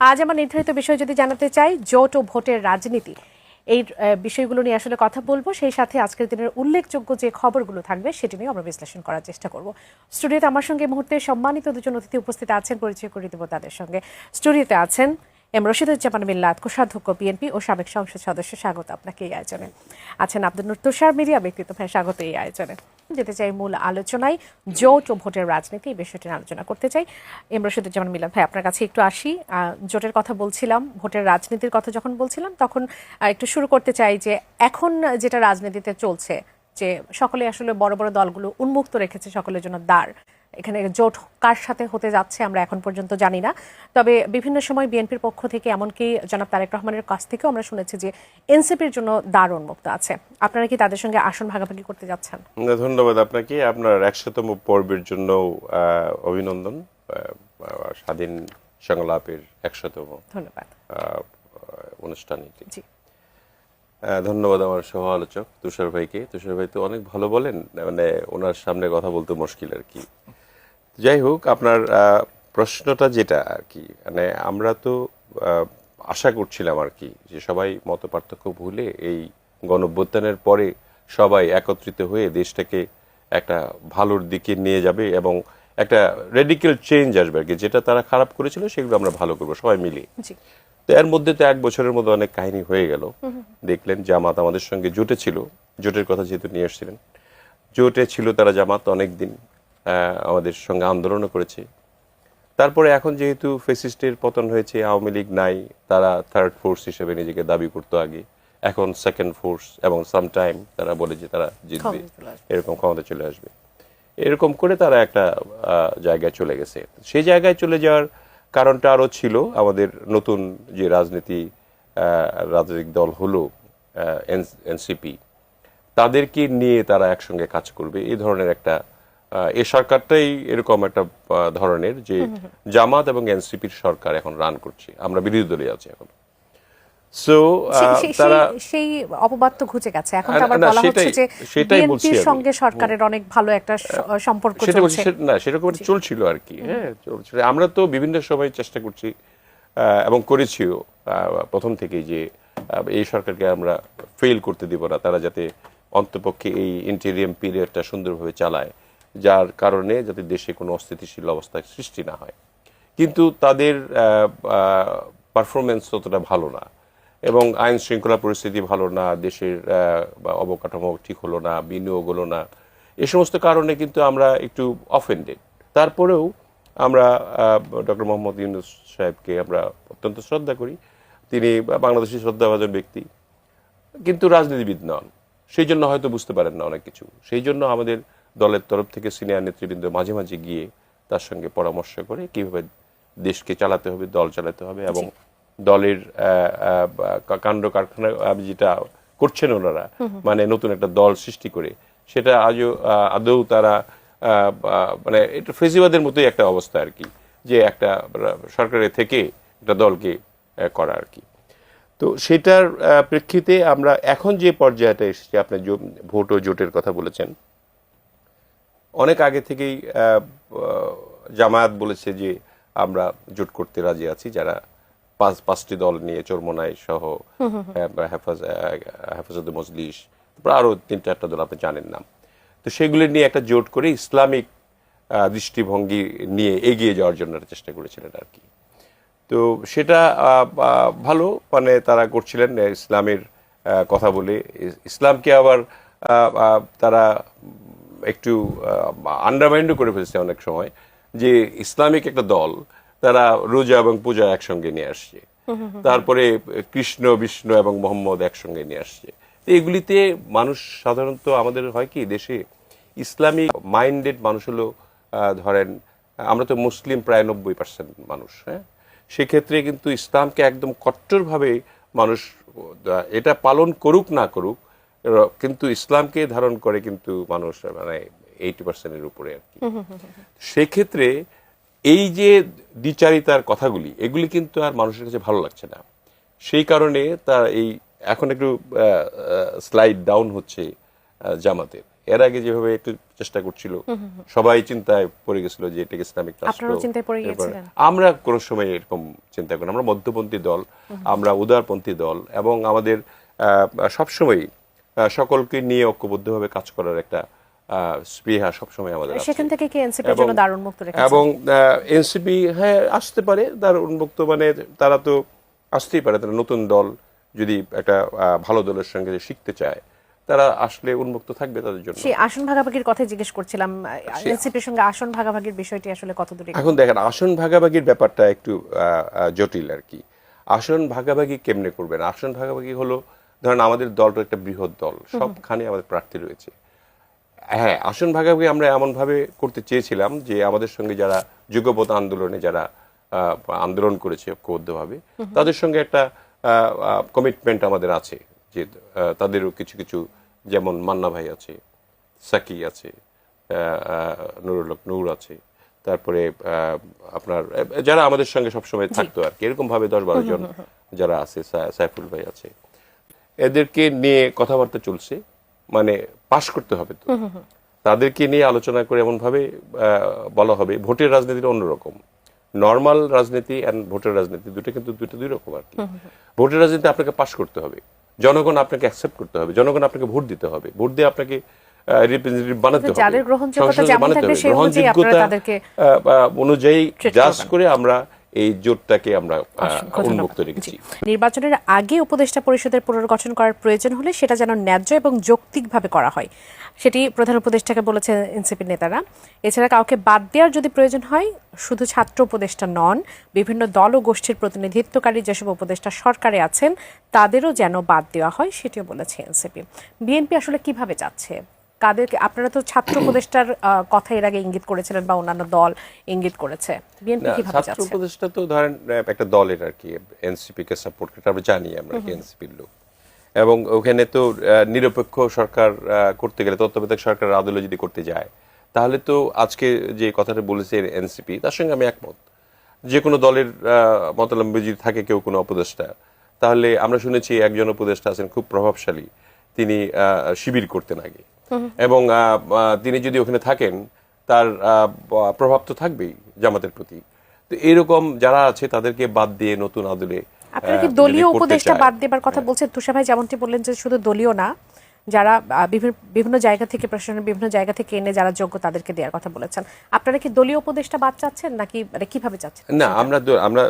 আজ আমার নির্ধারিত বিষয় যদি জানাতে চাই, জোট ও ভোটের রাজনীতি। এই বিষয়গুলো নিয়ে আসলে কথা বলব। সেই সাথে আজকের দিনের উল্লেখযোগ্য যে খবরগুলো থাকবে, সেটি নিয়ে আমরা বিশ্লেষণ করার চেষ্টা করব। স্টুডিওতে আমার সঙ্গে মুহূর্তে সম্মানিত দুজন অতিথি উপস্থিত আছেন, পরিচয় করে দেবো তাদের সঙ্গে। স্টুডিওতে আছেন এম. রশিদুজ্জামান মিল্লাত, কোষাধ্যক্ষ বিএনপি ও সাবেক সংসদ সদস্য, স্বাগত আপনাকে এই আয়োজনে। আছেন আব্দুল তুষার মিডিয়া, ব্যক্তিত্ব স্বাগত এই আয়োজনে। যেতে চাই মূল আলোচনায় জোট ও ভোটের রাজনীতি এই বিষয়টি আলোচনা করতে চাই। যেমন মিলন, ভাই, আপনার কাছে একটু আসি। জোটের কথা বলছিলাম, ভোটের রাজনীতির কথা যখন বলছিলাম, তখন একটু শুরু করতে চাই যে এখন যেটা রাজনীতিতে চলছে, যে সকলে আসলে বড় বড় দলগুলো উন্মুক্ত রেখেছে সকলের জন্য দ্বার এখানে জোট কার সাথে হতে যাচ্ছে আমরা এখন পর্যন্ত জানি না। তবে বিভিন্ন সময় বিএনপির পক্ষ থেকে এমনকি জনাব তারেক রহমানের কাছ থেকেও আমরা শুনেছি যে এনসিপির জন্য দ্বার উন্মুক্ত আছে। আপনারা কি তাদের সঙ্গে আসন ভাগাভাগি করতে যাচ্ছেন? ধন্যবাদ আপনাকে। আপনার একশোতম পর্বের জন্য অভিনন্দন। স্বাধীন সংলাপের একশোতম ধন্যবাদ। অনুষ্ঠানে জি। ধন্যবাদ আমার সহ আলোচক তুষার ভাইকে। তুষার ভাই তো অনেক ভালো বলেন মানে ওনার সামনে কথা বলতে মুশকিল আর কি। যাই হোক আপনার প্রশ্নটা যেটা আর কি মানে আমরা তো আশা করছিলাম আর কি যে সবাই মত পার্থক্য ভুলে এই গণঅভ্যুত্থানের পরে সবাই একত্রিত হয়ে দেশটাকে একটা ভালোর দিকে নিয়ে যাবে এবং একটা রেডিক্যাল চেঞ্জ আসবে আর কি যেটা তারা খারাপ করেছিল সেগুলো আমরা ভালো করব সবাই মিলে। তো এর মধ্যে তো এক বছরের মধ্যে অনেক কাহিনী হয়ে গেল। দেখলেন জামাত আমাদের সঙ্গে জোটে ছিল। জোটের কথা যেহেতু নিয়ে এসেছিলেন জোটে ছিল তারা জামাত অনেক দিন আমাদের সঙ্গে আন্দোলনও করেছে। তারপরে এখন যেহেতু ফেসিস্টের পতন হয়েছে আওয়ামী লীগ নাই তারা থার্ড ফোর্স হিসেবে নিজেকে দাবি করতো আগে। এখন সেকেন্ড ফোর্স এবং সামটাইম তারা বলে যে তারা জিতবে। এরকম ক্ষমতা চলে আসবে। এরকম করে তারা একটা জায়গায় চলে গেছে। সেই জায়গায় চলে যাওয়ার কারণটা আরও ছিল আমাদের নতুন যে রাজনীতি রাজনৈতিক দল হলো এনসিপি। তাদেরকে নিয়ে তারা একসঙ্গে কাজ করবে। এই ধরনের একটা এই সরকারটাই এরকম একটা ধরনের যে জামাত এবং এনসিপির সরকার এখন রান করছে। আমরা বিরোধী দলে আছি এখন। সো তারা সেই- অপবাদ তো ঘুচে গেছে। এখন তো আবার বলা হচ্ছে যে বিএনপির সঙ্গে সরকারের অনেক ভালো একটা সম্পর্ক চলছে। না সেরকম চলছিল আর কি হ্যাঁ চলছিল। আমরা তো বিভিন্ন সময় চেষ্টা করছি আহ, এবং করেছিও প্রথম থেকেই যে এই সরকারকে আমরা ফেল করতে দিব না। তারা যাতে অন্তপক্ষে এই ইন্টেরিয়াম পিরিয়ডটা সুন্দরভাবে চালায়। যার কারণে যাতে দেশে কোনো অস্থিতিশীল অবস্থার সৃষ্টি না হয়। কিন্তু তাদের পারফরমেন্স ততটা ভালো না। এবং আইন শৃঙ্খলা পরিস্থিতি ভালো না, দেশের অবকাঠামো ঠিক হলো না, বিনিয়োগ হলো না। এ সমস্ত কারণে কিন্তু আমরা একটু অফেন্ডেড তারপরেও আমরা ডক্টর মোহাম্মদ ইউনুস সাহেবকে আমরা অত্যন্ত শ্রদ্ধা করি। তিনি বাংলাদেশি শ্রদ্ধাভাজন ব্যক্তি, কিন্তু রাজনীতিবিদ নন। সেই জন্য হয়তো বুঝতে পারেন না অনেক কিছু। সেই জন্য আমাদের দলের তরফ থেকে সিনিয়র নেতৃবৃন্দ মাঝে মাঝে গিয়ে তার সঙ্গে পরামর্শ করে কীভাবে দেশকে চালাতে হবে দল চালাতে হবে এবং দলের কাণ্ড কারখানা যেটা করছেন ওনারা মানে নতুন একটা দল সৃষ্টি করে সেটা আজও আদৌ তারা মানে এটা ফেসিবাদের মতোই একটা অবস্থা আর কি যে একটা সরকারের থেকে একটা দলকে করা আর কি। তো সেটার প্রেক্ষিতে আমরা এখন যে পর্যায়টা এসেছি আপনি ভোট ও জোটের কথা বলেছেন অনেক আগে থেকেই জামায়াত বলেছে যে আমরা জোট করতে রাজি আছি যারা পাঁচ পাঁচটি দল নিয়ে চরমোনাই সহ হেফাজতে মজলিস তারপর আরও তিন চারটা দল আপনি জানেন নাম। তো সেগুলি নিয়ে একটা জোট করে ইসলামিক দৃষ্টিভঙ্গি নিয়ে এগিয়ে যাওয়ার জন্য চেষ্টা করেছিলেন আর কি। তো সেটা ভালো মানে তারা করছিলেন ইসলামের কথা বলে। ইসলামকে আবার তারা একটু আন্ডারমাইন্ডও করে ফেলছে অনেক সময় যে ইসলামিক একটা দল, তারা রোজা এবং পূজা একসঙ্গে নিয়ে আসছে। তারপরে কৃষ্ণ, বিষ্ণু এবং মোহাম্মদ একসঙ্গে নিয়ে আসছে। এগুলিতে মানুষ সাধারণত আমাদের হয় কি, দেশে ইসলামিক মাইন্ডেড মানুষ হলো ধরেন, আমরা তো মুসলিম প্রায় নব্বই পার্সেন্ট মানুষ হ্যাঁ? সেক্ষেত্রে কিন্তু ইসলামকে একদম কট্টরভাবে মানুষ এটা পালন করুক না করুক কিন্তু ইসলামকে ধারণ করে কিন্তু মানুষ মানে এইটি পার্সেন্টের উপরে আর কি। সেক্ষেত্রে এই যে দ্বিচারিতার কথাগুলি এগুলি কিন্তু আর মানুষের কাছে ভালো লাগছে না। সেই কারণে তার এই এখন একটু স্লাইড ডাউন হচ্ছে জামাতের। এর আগে যেভাবে একটু চেষ্টা করছিল সবাই চিন্তায় পড়ে গেছিল যে এটা ইসলামিক রাষ্ট্র? আমরা কোনো সময় এরকম চিন্তা করি। আমরা মধ্যপন্থী দল আমরা উদারপন্থী দল এবং আমাদের সবসময় সকলকে নিয়ে ঐক্যবদ্ধভাবে কাজ করার একটা স্পৃহা সবসময় আমাদের সেখান থেকে কি এনসিপির জন্য দারুণ উন্মুক্ত রেখেছে এবং এনসিপি হ্যাঁ আসতে পারে তার উন্মুক্ত মানে তারা তো আসতেই পারে তারা নতুন দল যদি একটা ভালো দলের সঙ্গে শিখতে চায় তারা আসলে উন্মুক্ত থাকবে তাদের জন্য। সেই আসন ভাগাভাগির কথা জিজ্ঞেস করছিলাম এনসিপির সঙ্গে আসন ভাগাভাগির বিষয়টি আসলে কতদূর এখন দেখেন আসন ভাগাভাগির ব্যাপারটা একটু জটিল আর কি। আসন ভাগাভাগি কেমনে করবেন? আসন ভাগাভাগি হলো ধরেন আমাদের দলটা একটা বৃহৎ দল সবখানে আমাদের প্রার্থী রয়েছে। হ্যাঁ আসন ভাগাভাগি আমরা এমন ভাবে করতে চেয়েছিলাম যে আমাদের সঙ্গে যারা যুগপথ আন্দোলনে যারা আন্দোলন করেছে ঐক্যবদ্ধভাবে তাদের সঙ্গে একটা কমিটমেন্ট আমাদের আছে যে তাদেরও কিছু কিছু যেমন মান্না ভাই আছে সাকি আছে আহ, আহ, নুরুল হক নূর আছে তারপরে আপনার যারা আমাদের সঙ্গে সবসময় থাকতো আর কি এরকম ভাবে দশ বারো জন যারা আছে সাইফুল ভাই আছে। এদেরকে নিয়ে কথাবার্তা চলছে মানে পাশ করতে হবে তো। তাদেরকে নিয়ে আলোচনা করে এমন ভাবে বলা হবে ভোটের রাজনীতিটা অন্যরকম। নর্মাল রাজনীতি এন্ড ভোটের রাজনীতি দুটো কিন্তু দুটো দুই রকম আর কি। ভোটের রাজনীতি আপনাকে পাশ করতে হবে। জনগণ আপনাকে অ্যাকসেপ্ট করতে হবে জনগণ আপনাকে ভোট দিতে হবে। ভোট দিয়ে আপনাকে রিপ্রেজেন্টেটিভ বানাতে হবে। গ্রহণযোগ্যতা আহ, অনুযায়ী জাজ করে আমরা এই জোটটাকে আমরা। উন্মুক্ত রেখেছি। নির্বাচনের আগে উপদেষ্টা পরিষদের পুনর্গঠন করার প্রয়োজন হলে সেটা যেন ন্যায্য এবং যৌক্তিকভাবে করা হয়। সেটি প্রধান উপদেষ্টাকে বলেছে এনসিপির নেতারা। এছাড়া কাউকে বাদ দেওয়ার যদি প্রয়োজন হয় শুধু ছাত্র উপদেষ্টা নন বিভিন্ন দল ও গোষ্ঠীর প্রতিনিধিত্বকারী যেসব উপদেষ্টা সরকারে আছেন তাদেরও যেন বাদ দেওয়া হয় সেটিও বলেছে এনসিপি। বিএনপি আসলে কীভাবে যাচ্ছে? কাদেরকে আপনারা তো ছাত্র উপদেষ্টার কথা এর আগে ইঙ্গিত করেছিলেন বা অন্যান্য দল ইঙ্গিত করেছে। বিএনপি না, কীভাবে ছাত্র উপদেষ্টা তো ধরেন একটা দলের আর কি এনসিপি কে সাপোর্ট করতে আমরা জানি আমরা এনসিপির লোক। এবং ওখানে তো নিরপেক্ষ সরকার করতে গেলে তত্ত্বাবধায়ক সরকারের আদলে যদি করতে যায় তাহলে তো আজকে যে কথাটা বলেছে এনসিপি তার সঙ্গে আমি একমত। যে কোনো দলের আহ, মতাবলম্বী যদি থাকে কেউ কোনো উপদেষ্টা তাহলে আমরা শুনেছি একজন উপদেষ্টা আছেন খুব প্রভাবশালী তিনি আহ, শিবির করতেন আগে। এবং তিনি যদি ওখানে থাকেন তার প্রভাব তো থাকবেই জামাতের প্রতি। তো এরকম যারা আছে তাদেরকে বাদ দিয়ে নতুন আদলে আপনারা কি দলীয় উপদেষ্টা বাদ দেবার কথা বলছেন? তুষার ভাই যেমনটি বললেন যে শুধু দলীয় না যারা বিভিন্ন জায়গা থেকে প্রশাসনের বিভিন্ন জায়গা থেকে এনে যারা যোগ্য তাদেরকে দেওয়ার কথা বলেছেন। আপনারা কি দলীয় উপদেষ্টা বাদ চাচ্ছেন নাকি মানে কীভাবে চাচ্ছেন? না আমরা আমরা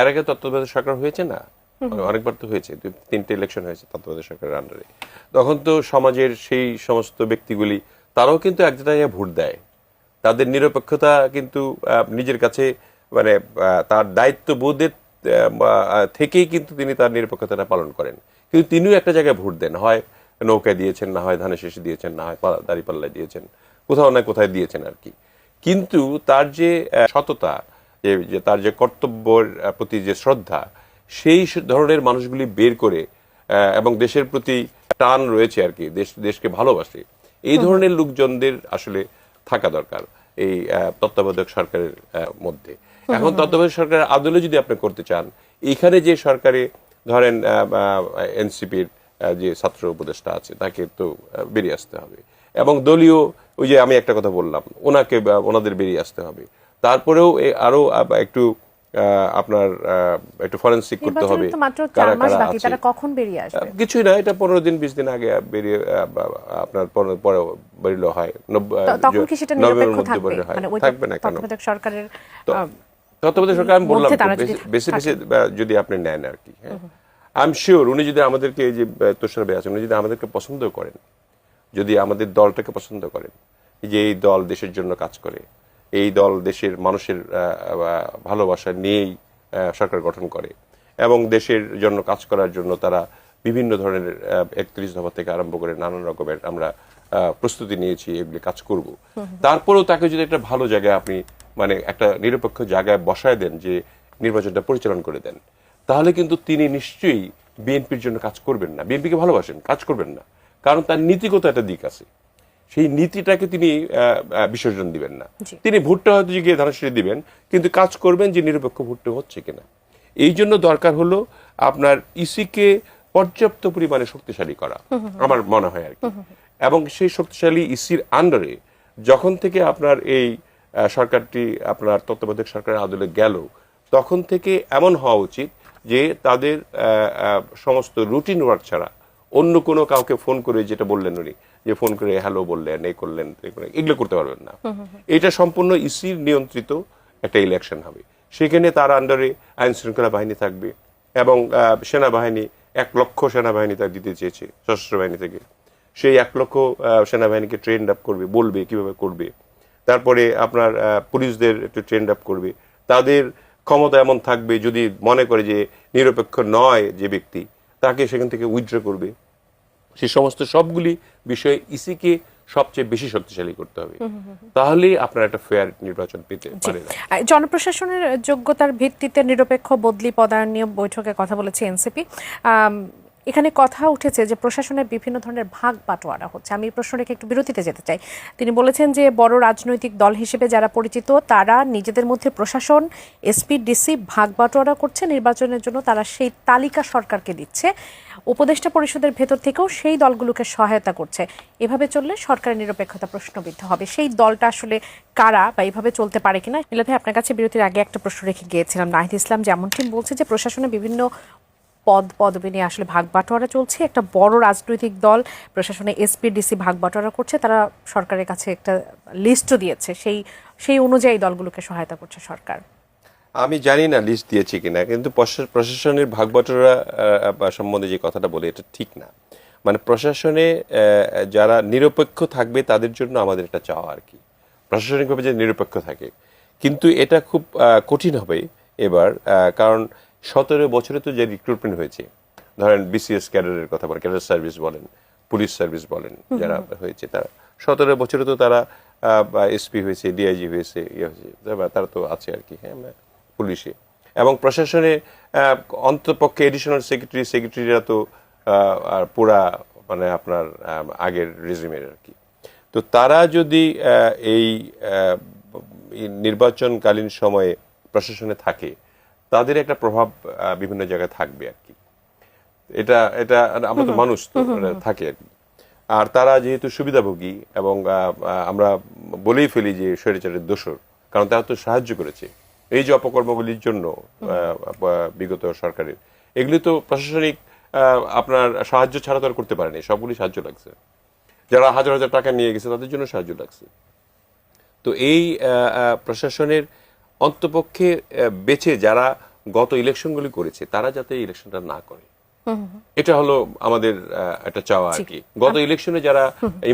এর আগে তত্ত্বাবধায়ক সরকার হয়েছে না। অনেকবার তো হয়েছে তিনটে ইলেকশন হয়েছে তত্ত্বাবধায়ক সরকারের আন্ডারে তখন তো সমাজের সেই সমস্ত ব্যক্তিগুলি তারাও কিন্তু এক জায়গায় ভোট দেয়। তাদের নিরপেক্ষতা কিন্তু নিজের কাছে মানে তার দায়িত্ববোধের আহ, আহ, থেকেই কিন্তু তিনি তার নিরপেক্ষতাটা পালন করেন। কিন্তু তিনিও একটা জায়গায় ভোট দেন। হয় নৌকায় দিয়েছেন না হয় ধানের শেষে দিয়েছেন না হয় দাঁড়িপাল্লায় দিয়েছেন কোথাও না কোথায় দিয়েছেন আর কি। কিন্তু তার যে সততা যে তার যে কর্তব্যের প্রতি যে শ্রদ্ধা সেই ধরনের মানুষগুলি বের করে এবং দেশের প্রতি টান রয়েছে আর কি দেশ দেশকে ভালোবাসে এই ধরনের লোকজনদের আসলে থাকা দরকার এই তত্ত্বাবধায়ক সরকারের মধ্যে। এখন তত্ত্বাবধায়ক সরকারের আদলে যদি আপনি করতে চান এখানে যে সরকারে ধরেন এনসিপির যে ছাত্র উপদেষ্টা আছে তাকে তো বেরিয়ে আসতে হবে। এবং দলীয় ওই যে আমি একটা কথা বললাম ওনাকে ওনাদের বেরিয়ে আসতে হবে। তারপরেও এ আরও একটু আপনার একটু ফরেন্সিক করতে হবে কারা মাস কারা বাকি আছে। তারা কখন বেরিয়ে আসবে? কিছুই না এটা পনেরো দিন বিশ দিন আগে বেরিয়ে আপনার পনেরো- পরে বেরিয়ে হয়। তখন কি সেটা নিরপেক্ষ থাকবে? মানে থাকবে না কেন? সরকারের তত্ত্বাবধায়ক সরকার আমি বললাম বেশি- বেশি যদি আপনি নেন আর কি হ্যাঁ। আই এম শিওর উনি যদি আমাদেরকে এই যে তুষার আছেন উনি যদি আমাদেরকে পছন্দ করেন যদি আমাদের দলটাকে পছন্দ করেন যে এই দল দেশের জন্য কাজ করে এই দল দেশের মানুষের ভালোবাসা নিয়েই সরকার গঠন করে। এবং দেশের জন্য কাজ করার জন্য তারা বিভিন্ন ধরনের একত্রিশ দফা থেকে আরম্ভ করে নানান রকমের আমরা প্রস্তুতি নিয়েছি, এগুলি কাজ করব। তারপরেও তাকে যদি একটা ভালো জায়গায় আপনি মানে একটা নিরপেক্ষ জায়গায় বসায় দেন, যে নির্বাচনটা পরিচালন করে দেন, তাহলে কিন্তু তিনি নিশ্চয়ই বিএনপির জন্য কাজ করবেন না। বিএনপিকে ভালোবাসেন, কাজ করবেন না। কারণ তার নীতিগত একটা দিক আছে। সেই নীতিটাকে তিনি বিসর্জন দিবেন না। তিনি ভোটটা হয়তো গিয়ে ধারাশ্রী দিবেন কিন্তু কাজ করবেন যে নিরপেক্ষ ভোটটা হচ্ছে কিনা। এই জন্য দরকার হলো আপনার ইসিকে পর্যাপ্ত পরিমাণে শক্তিশালী করা আমার মনে হয় আর কি। এবং সেই শক্তিশালী ইসির আন্ডারে যখন থেকে আপনার এই সরকারটি আপনার তত্ত্বাবধায়ক সরকারের আদলে গেল তখন থেকে এমন হওয়া উচিত যে তাদের সমস্ত রুটিন ওয়ার্ক ছাড়া অন্য কোনো কাউকে ফোন করে যেটা বললেন উনি যে ফোন করে, হ্যালো বললেন এই করলেন এগুলো করতে পারবেন না। এটা সম্পূর্ণ ইসির নিয়ন্ত্রিত একটা ইলেকশন হবে। সেখানে তার আন্ডারে আইন শৃঙ্খলা বাহিনী থাকবে এবং সেনাবাহিনী, এক লক্ষ সেনাবাহিনী তার দিতে চেয়েছে, সশস্ত্র বাহিনী থেকে। সেই এক লক্ষ সেনাবাহিনীকে ট্রেন আপ করবে, বলবে কীভাবে করবে। তারপরে আপনার পুলিশদের একটু ট্রেন আপ করবে। তাদের ক্ষমতা এমন থাকবে, যদি মনে করে যে নিরপেক্ষ নয় যে ব্যক্তি, তাকে সেখান থেকে উইথড্র করবে। সেই সমস্ত সবগুলি বিষয়ে ইসিকে সবচেয়ে বেশি শক্তিশালী করতে হবে। তাহলেই আপনার একটা ফেয়ার নির্বাচন পেতে পারে না আহ, জনপ্রশাসনের যোগ্যতার ভিত্তিতে নিরপেক্ষ বদলি পদায়ন নিয়ে বৈঠকে কথা বলেছে এনসিপি। এখানে কথা উঠেছে যে প্রশাসনের বিভিন্ন ধরনের ভাগ বাটোয়ারা হচ্ছে। আমি এই প্রশ্ন রেখে একটু বিরতিতে যেতে চাই। তিনি বলেছেন যে বড় রাজনৈতিক দল হিসেবে যারা পরিচিত তারা নিজেদের মধ্যে প্রশাসন এসপি ডিসি ভাগ বাটোয়ারা করছে। নির্বাচনের জন্য তারা সেই তালিকা সরকারকে দিচ্ছে। উপদেষ্টা পরিষদের ভেতর থেকেও সেই দলগুলোকে সহায়তা করছে। এভাবে চললে সরকারের নিরপেক্ষতা প্রশ্নবিদ্ধ হবে। সেই দলটা আসলে কারা বা এভাবে চলতে পারে কিনা মিলাদ ভাই, আপনার কাছে বিরতির আগে একটা প্রশ্ন রেখে গিয়েছিলাম। নাহিদ ইসলাম যেমনটি বলছে যে, প্রশাসনে বিভিন্ন পদ পদবি নিয়ে আসলে ভাগ বাটোয়ারা চলছে। একটা বড় রাজনৈতিক দল, প্রশাসনে এসপি ডিসি ভাগ বাটোয়ারা করছে। তারা সরকারের কাছে একটা লিস্টও দিয়েছে। সেই সেই অনুযায়ী দলগুলোকে সহায়তা করছে সরকার। আমি জানি না লিস্ট দিয়েছি কিনা কিন্তু প্রশাসনের ভাগবটরা সম্বন্ধে যে কথাটা বলে এটা ঠিক না। মানে প্রশাসনে যারা নিরপেক্ষ থাকবে তাদের জন্য আমাদের এটা চাওয়া আর কি। প্রশাসনিকভাবে যে নিরপেক্ষ থাকে। কিন্তু এটা খুব কঠিন হবে এবার কারণ সতেরো বছরে তো যে রিক্রুটমেন্ট হয়েছে ধরেন বিসিএস ক্যাডারের কথা বলেন ক্যাডার সার্ভিস বলেন পুলিশ সার্ভিস বলেন যারা হয়েছে তারা। সতেরো বছরে তো তারা এসপি হয়েছে ডিআইজি হয়েছে ইয়ে হয়েছে তারা তো আছে আর কি হ্যাঁ পুলিশে। এবং প্রশাসনে আহ, অন্তপক্ষে এডিশনাল সেক্রেটারি সেক্রেটারিরা তো আর পুরা মানে আপনার আগের রেজিমের আর কি। তো তারা যদি এই নির্বাচনকালীন সময়ে প্রশাসনে থাকে তাদের একটা প্রভাব বিভিন্ন জায়গায় থাকবে আর কি। এটা এটা আমরা তো মানুষ তো থাকে আর কি। আর তারা যেহেতু সুবিধাভোগী এবং আমরা বলেই ফেলি যে স্বৈরাচারের দোষর কারণ তারা তো সাহায্য করেছে। এই যে অপকর্মগুলির জন্য বিগত সরকারের এগুলি তো প্রশাসনিক আপনার সাহায্য ছাড়া তো আর করতে পারেনি সবগুলি সাহায্য লাগছে। যারা হাজার হাজার টাকা নিয়ে গেছে তাদের জন্য সাহায্য লাগছে। তো এই প্রশাসনের অন্তপক্ষে বেছে যারা গত ইলেকশনগুলি করেছে তারা যাতে ইলেকশনটা না করে। এটা হলো আমাদের একটা চাওয়া আর কি। গত ইলেকশনে যারা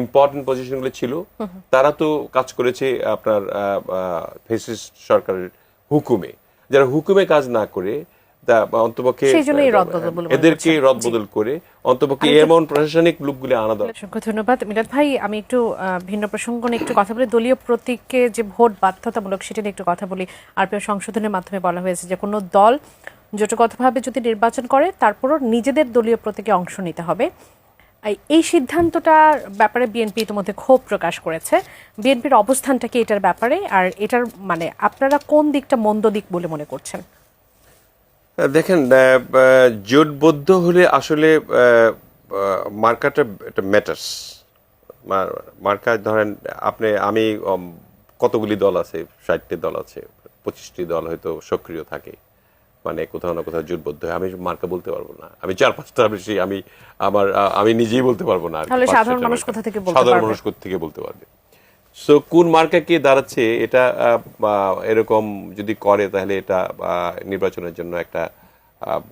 ইম্পর্টেন্ট পজিশনগুলো ছিল তারা তো কাজ করেছে আপনার ফেসিস্ট সরকারের হুকুমে। যারা হুকুমে কাজ না করে তা অন্তপক্ষে এদেরকে রদবদল করে অন্তপক্ষে এমন প্রশাসনিক লোকগুলি আনা দরকার। অসংখ্য ধন্যবাদ। মিলাদ ভাই আমি একটু ভিন্ন প্রসঙ্গ নিয়ে একটু কথা বলি। দলীয় প্রতীককে যে ভোট বাধ্যতামূলক সেটা নিয়ে একটু কথা বলি। আরপিও সংশোধনের মাধ্যমে বলা হয়েছে যে কোনো দল জোটগতভাবে যদি নির্বাচন করে তারপরও নিজেদের দলীয় প্রতীকে অংশ নিতে হবে। এই- সিদ্ধান্তটার ব্যাপারে বিএনপি ইতিমধ্যে ক্ষোভ প্রকাশ করেছে। বিএনপির অবস্থানটা কি এটার ব্যাপারে? আর এটার মানে আপনারা কোন দিকটা মন্দ দিক বলে মনে করছেন? দেখেন জোটবদ্ধ হলে আসলে মার্কাটা একটা ম্যাটার্স মার্কা ধরেন, আপনি, আমি কতগুলি দল আছে? ষাটটি দল আছে, পঁচিশটি দল হয়তো সক্রিয় থাকে। মানে কোথাও না কোথাও জোটবদ্ধ হয় আমি মার্কা বলতে পারব না আমি চার পাঁচটা বেশি আমি আমার আমি নিজেই বলতে পারব না সাধারণ মানুষ মার্কা। কোথা থেকে বলতে সাধারণ পারবে? মানুষ কোথা থেকে বলতে পারবে সো কোন মার্কা কে দাঁড়াচ্ছে এটা এরকম যদি করে তাহলে এটা নির্বাচনের জন্য একটা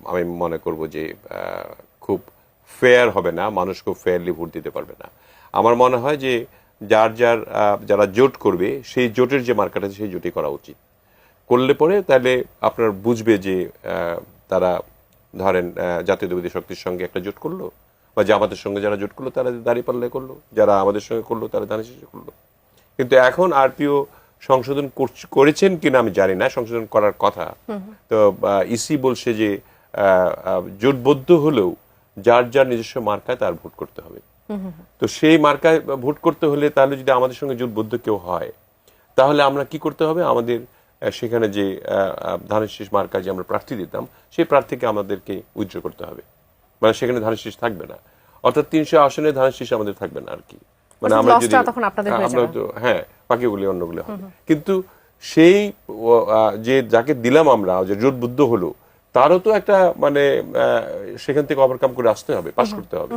আমি মনে করব যে খুব ফেয়ার হবে না মানুষ খুব ফেয়ারলি ভোট দিতে পারবে না আমার মনে হয় যে যার যার যারা জোট করবে সেই জোটের যে মার্কাটা সেই জোটই করা উচিত করলে পরে তাহলে আপনার বুঝবে যে তারা ধরেন জাতীয়তাবাদী শক্তির সঙ্গে একটা জোট করল বা জামাতের সঙ্গে যারা জোট করল তারা দাঁড়িয়ে পাল্লে করল যারা আমাদের সঙ্গে করল তারা দাঁড়িয়ে শেষে করল। কিন্তু এখন আরপিও সংশোধন করছ- করেছেন কিনা আমি জানি না সংশোধন করার কথা। তো ইসি বলছে যে জোটবদ্ধ হলেও যার যার নিজস্ব মার্কায় তার ভোট করতে হবে। তো সেই মার্কায় ভোট করতে হলে তাহলে যদি আমাদের সঙ্গে জোটবদ্ধ কেউ হয় তাহলে আমরা কি করতে হবে? আমাদের সেখানে যে ধানের শীষ মার্কা যে আমরা প্রার্থী দিতাম সেই প্রার্থীকে আমাদেরকে উইথড্র করতে হবে। মানে সেখানে ধানের শীষ থাকবে না। অর্থাৎ তিনশো আসনে ধানের শীষ আমাদের থাকবে না আর কি। মানে আমরা যদি আমরা তো হ্যাঁ বাকিগুলি অন্যগুলি হবে। কিন্তু সেই যে যাকে দিলাম আমরা যে জোটবুদ্ধ হলো তারও তো একটা মানে সেখান থেকে ওভারকাম করে আসতে হবে পাশ করতে হবে।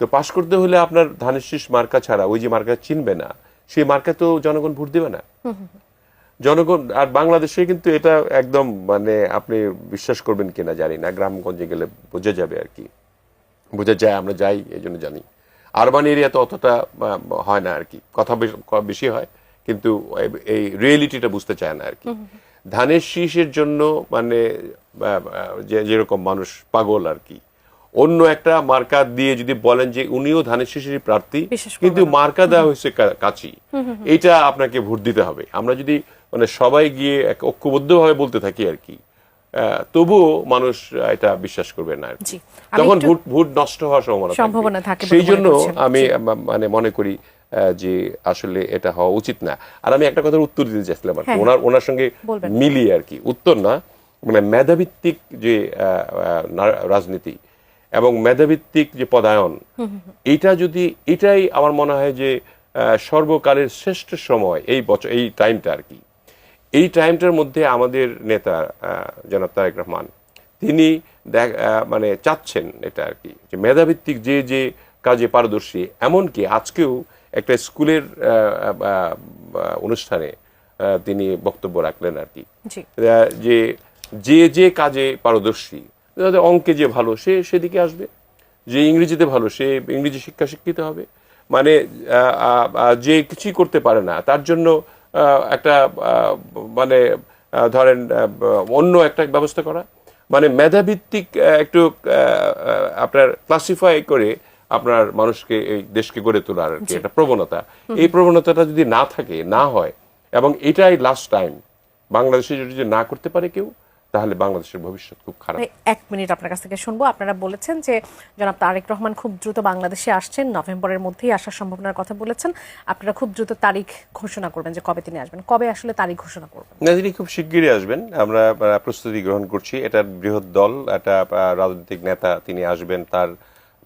তো পাশ করতে হলে আপনার ধানের শীষ মার্কা ছাড়া ওই যে মার্কা চিনবে না সেই মার্কা তো জনগণ ভোট দেবে না। জনগণ আর বাংলাদেশে কিন্তু এটা একদম মানে আপনি বিশ্বাস করবেন কিনা জানি না গ্রামগঞ্জে গেলে বোঝা যাবে আর কি। বোঝা যায় আমরা যাই এই জন্য জানি। আরবান এরিয়া তো অতটা হয় না আর কি। কথা বেশি হয় কিন্তু এই- রিয়েলিটিটা বুঝতে চায় না আর কি। ধানের শীষের জন্য মানে যেরকম মানুষ পাগল আর কি। অন্য একটা মার্কা দিয়ে যদি বলেন যে উনিও ধানের শীষের প্রার্থী কিন্তু মার্কা দেওয়া হয়েছে কাছি এটা আপনাকে ভোট দিতে হবে। আমরা যদি মানে সবাই গিয়ে এক ঐক্যবদ্ধভাবে বলতে থাকি আর কি। তবুও মানুষ এটা বিশ্বাস করবে না তখন ভোট ভোট নষ্ট হওয়ার সম্ভাবনা সম্ভাবনা থাকে সেই জন্য আমি মানে মনে করি যে আসলে এটা হওয়া উচিত না। আর আমি একটা কথার উত্তর দিতে চাইছিলাম আর হ্যাঁ। ওনার ওনার সঙ্গে। মিলিয়ে আর কি। উত্তর না মানে মেধাভিত্তিক যে রাজনীতি এবং মেধাভিত্তিক যে পদায়ন এটা যদি এটাই আমার মনে হয় যে সর্বকালের শ্রেষ্ঠ সময় এই বছর এই টাইমটা আর কি। এই টাইমটার মধ্যে আমাদের নেতা জনাব তারেক রহমান তিনি দেখ- মানে চাচ্ছেন এটা আর কি যে মেধাভিত্তিক যে যে কাজে পারদর্শী এমনকি আজকেও একটা স্কুলের অনুষ্ঠানে তিনি বক্তব্য রাখলেন আর কি। যে যে যে কাজে পারদর্শী অঙ্কে যে ভালো সে সেদিকে আসবে। যে ইংরেজিতে ভালো সে ইংরেজি শিক্ষা শিক্ষিত হবে। মানে যে কিছুই করতে পারে না তার জন্য একটা মানে ধরেন অন্য একটা ব্যবস্থা করা। মানে মেধাভিত্তিক একটু আপনার ক্লাসিফাই করে আপনার মানুষকে এই দেশকে গড়ে তোলার আর কি একটা প্রবণতা। এই প্রবণতাটা যদি না থাকে না হয় এবং এটাই লাস্ট টাইম বাংলাদেশে যদি না করতে পারে কেউ তাহলে বাংলাদেশের ভবিষ্যৎ খুব খারাপ। এক মিনিট আপনার কাছ থেকে শুনব। আপনারা বলেছেন যে জনাব তারেক রহমান খুব দ্রুত বাংলাদেশে আসছেন নভেম্বরের মধ্যেই আসার সম্ভাবনার কথা বলেছেন। আপনারা খুব দ্রুত তারিখ ঘোষণা করবেন যে কবে তিনি আসবেন। কবে আসলে তারিখ ঘোষণা করবেন? না তিনি খুব শিগগিরই আসবেন। আমরা প্রস্তুতি গ্রহণ করছি। এটা বৃহৎ দল একটা রাজনৈতিক নেতা তিনি আসবেন তার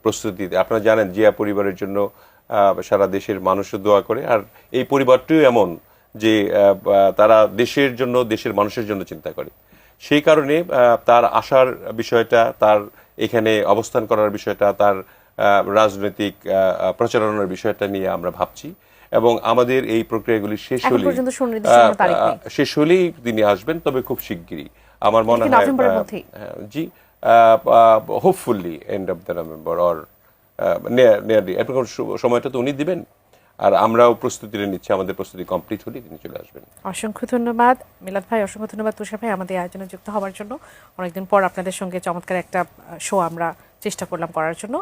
প্রস্তুতি। আপনারা জানেন জিয়া পরিবারের জন্য সারা দেশের মানুষও দোয়া করে। আর এই পরিবারটিও এমন যে তারা দেশের জন্য দেশের মানুষের জন্য চিন্তা করে। সেই কারণে তার আসার বিষয়টা তার এখানে অবস্থান করার বিষয়টা তার রাজনৈতিক প্রচারণার বিষয়টা নিয়ে আমরা ভাবছি এবং আমাদের এই প্রক্রিয়াগুলি শেষ হলে। শেষ হলেই তিনি আসবেন তবে খুব শিগগিরই আমার মনে হয়? হ্যাঁ, জি hopefully end of the November or nearly এরকম সময়টা তো উনি দিবেন আর আমরাও প্রস্তুতি নিচ্ছি, আমাদের প্রস্তুতি কমপ্লিট হলে তিনি চলে আসবেন। অসংখ্য ধন্যবাদ। মিলাদ ভাই, অসংখ্য ধন্যবাদ তুষার ভাই, আমাদের আয়োজনে যুক্ত হওয়ার জন্য। অনেকদিন পর আপনাদের সঙ্গে চমৎকার একটা শো আমরা চেষ্টা করলাম করার জন্য।